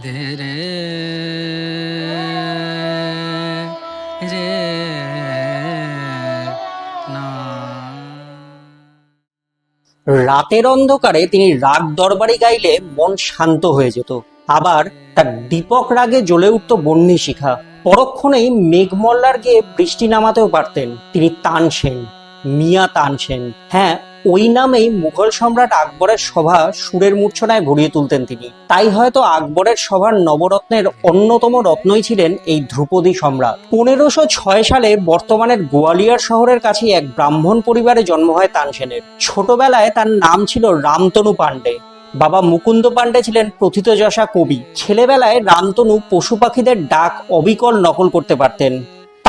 ধীরে রাতের অন্ধকারে তিনি রাগ দরবারি গাইলে মন শান্ত হয়ে যেত। আবার তার দীপক রাগে জ্বলে উঠত বন্যী শিখা। পরক্ষণেই মেঘমল্লার গিয়ে বৃষ্টি নামাতেও পারতেন। তিনি তানসেন, মিয়া তানসেন। হ্যাঁ ওই নামেই মুঘল সম্রাট আকবরের সভা সুরের মূর্ছনায় ভরিয়ে তুলতেন তিনি। তাই হয়তো আকবরের সভার নবরত্নের অন্যতম রত্নই ছিলেন এই ধ্রুপদী সম্রাট। পনেরোশো ছয় সালে বর্তমানের গোয়ালিয়র শহরের কাছে এক ব্রাহ্মণ পরিবারে জন্ম হয় তানসেনের ছোটবেলায় তার নাম ছিল রামতনু পাণ্ডে। বাবা মুকুন্দ পাণ্ডে ছিলেন প্রথিতযশা কবি। ছেলেবেলায় রামতনু পশু পাখিদের ডাক অবিকল নকল করতে পারতেন।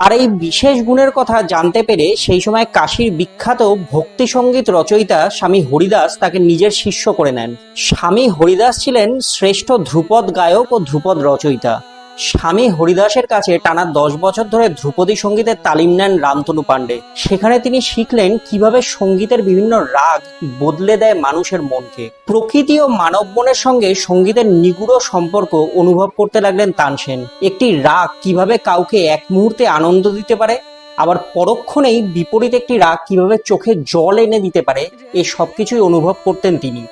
তার এই বিশেষ গুণের কথা জানতে পেরে সেই সময় কাশীর বিখ্যাত ভক্তি সংগীত রচয়িতা স্বামী হরিদাস তাকে নিজের শিষ্য করে নেন। স্বামী হরিদাস ছিলেন শ্রেষ্ঠ ধ্রুপদ গায়ক ও ধ্রুপদ রচয়িতা। স্বামী হরিদাসের কাছে টানা দশ বছর ধরে ধ্রুপদী সঙ্গীতের তালিম নেন রামতনু পাণ্ডে। সেখানে তিনি শিখলেন কীভাবে সঙ্গীতের বিভিন্ন রাগ বদলে দেয় মানুষের মনকে। প্রকৃতি ও মানব মনের সঙ্গে সঙ্গীতের নিগুড় সম্পর্ক অনুভব করতে লাগলেন তানসেন একটি রাগ কীভাবে কাউকে এক মুহূর্তে আনন্দ দিতে পারে, আবার পরক্ষণেই বিপরীত একটি রাগ কীভাবে চোখে জল এনে দিতে পারে, এ সবকিছুই অনুভব করতেন তিনি।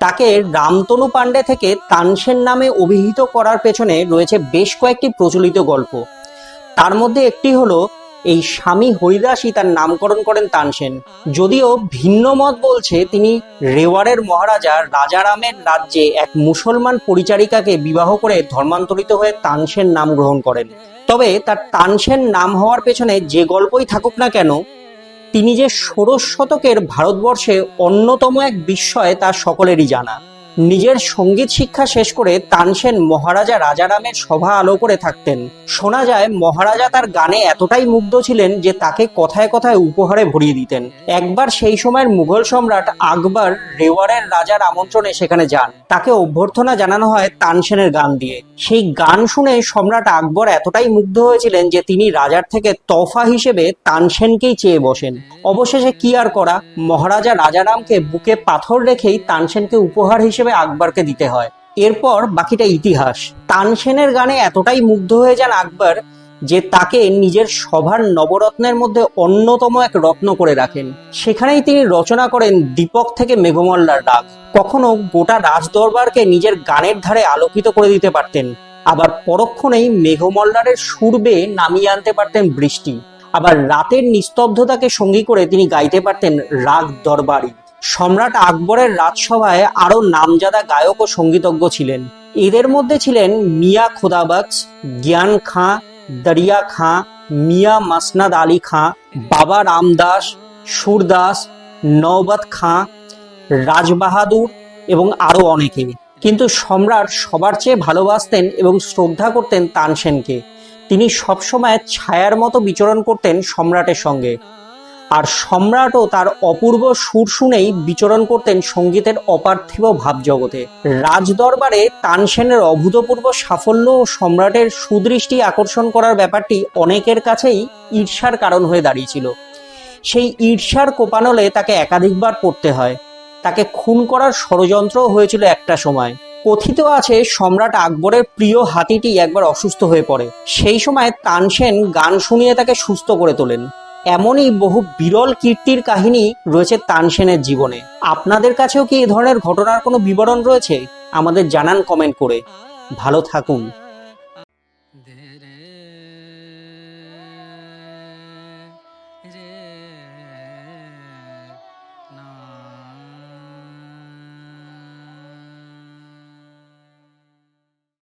তাকে রামতনু পাণ্ডে থেকে তানসেন নামে অভিহিত করার পেছনে রয়েছে বেশ কয়েকটি প্রচলিত গল্প। তার মধ্যে একটি হলো, এই স্বামী হরিদাসই তার নামকরণ করেন তানসেন। যদিও ভিন্ন মত বলছে, তিনি রেওয়ারের মহারাজা রাজারামের রাজ্যে এক মুসলমান পরিচারিকাকে বিবাহ করে ধর্মান্তরিত হয়ে তানসেন নাম গ্রহণ করেন। তবে তার তানসেন নাম হওয়ার পেছনে যে গল্পই থাকুক না কেন তিনি যে ষোড়শ শতকের ভারতবর্ষে অন্যতম এক বিস্ময় তা সকলেরই জানা। নিজের সংগীত শিক্ষা শেষ করে তানসেন মহারাজা রাজারামের সভা আলো করে থাকতেন। শোনা যায়, মহারাজা তার গানে এতটাই মুগ্ধ ছিলেন যে তাকে কথায় কথায় উপহারে ভরিয়ে দিতেন। একবার সেই সময়ের মুঘল সম্রাট আকবর রেওয়ারের রাজার আমন্ত্রণে সেখানে যান। তাকে অভ্যর্থনা জানানো হয় তানসেনের গান দিয়ে। সেই গান শুনে সম্রাট আকবর এতটাই মুগ্ধ হয়েছিলেন যে তিনি রাজার থেকে তফা হিসেবে তানসেনকেই চেয়ে বসেন। অবশেষে কি আর করা? মহারাজা রাজারামকে বুকে পাথর রেখেই তানসেনকে উপহার হিসেবে আকবরকে দিতে হয়। এরপর বাকিটা ইতিহাস। তানসেনের গানে এতটাই মুগ্ধ হয়ে যান আকবর যে তাকে নিজের সভার নবরত্নের মধ্যে অন্যতম এক রত্ন করে রাখেন। সেখানেই তিনি রচনা করেন দীপক থেকে মেঘমল্লার ডাক। কখনো গোটা রাজদরবারকে নিজের গানের ধারে আলোকিত করে দিতে পারতেন। আবার পরক্ষণেই মেঘমল্লারের সুরবে নামিয়ে আনতে পারতেন বৃষ্টি। আবার রাতের নিস্তব্ধতাকে সঙ্গী করে তিনি গাইতে পারতেন রাগ দরবারি। সম্রাট আকবরের রাজসভায় আরও নামজাদা গায়ক ও সঙ্গীতজ্ঞ ছিলেন। এদের মধ্যে ছিলেন মিয়া খোদাবক্স জ্ঞান খাঁ, দরিয়া খাঁ, মিয়া মাসনাদ আলী খাঁ, বাবা রামদাস, সুরদাস, নওবত খাঁ, রাজবাহাদুর এবং আরও অনেকে। কিন্তু সম্রাট সবার চেয়ে ভালোবাসতেন এবং শ্রদ্ধা করতেন তানসেনকে। তিনি সবসময় ছায়ার মতো বিচরণ করতেন সম্রাটের সঙ্গে। আর সম্রাটও তার অপূর্ব সুর শুনেই বিচরণ করতেন সঙ্গীতের অপার্থিব ভাবজগতে। রাজদরবারে তানসেনের অভূতপূর্ব সাফল্য ও সম্রাটের সুদৃষ্টি আকর্ষণ করার ব্যাপারটি অনেকের কাছেই ঈর্ষার কারণ হয়ে দাঁড়িয়েছিল। সেই ঈর্ষার কোপানলে তাকে একাধিকবার পড়তে হয়। তাকে খুন করার ষড়যন্ত্রও হয়েছিল একটা সময়। কথিত আছে, সম্রাট আকবরের প্রিয় হাতিটি একবার অসুস্থ হয়ে পড়ে। সেই সময় তানসেন গান শুনিয়ে তাকে সুস্থ করে তোলেন। এমনই বহু বিরল কীর্তির কাহিনী রয়েছে তানসেনের জীবনে। আপনাদের কাছেও কি এই ধরনের ঘটনার কোনো বিবরণ রয়েছে? আমাদের জানান কমেন্ট করে। ভালো থাকুন।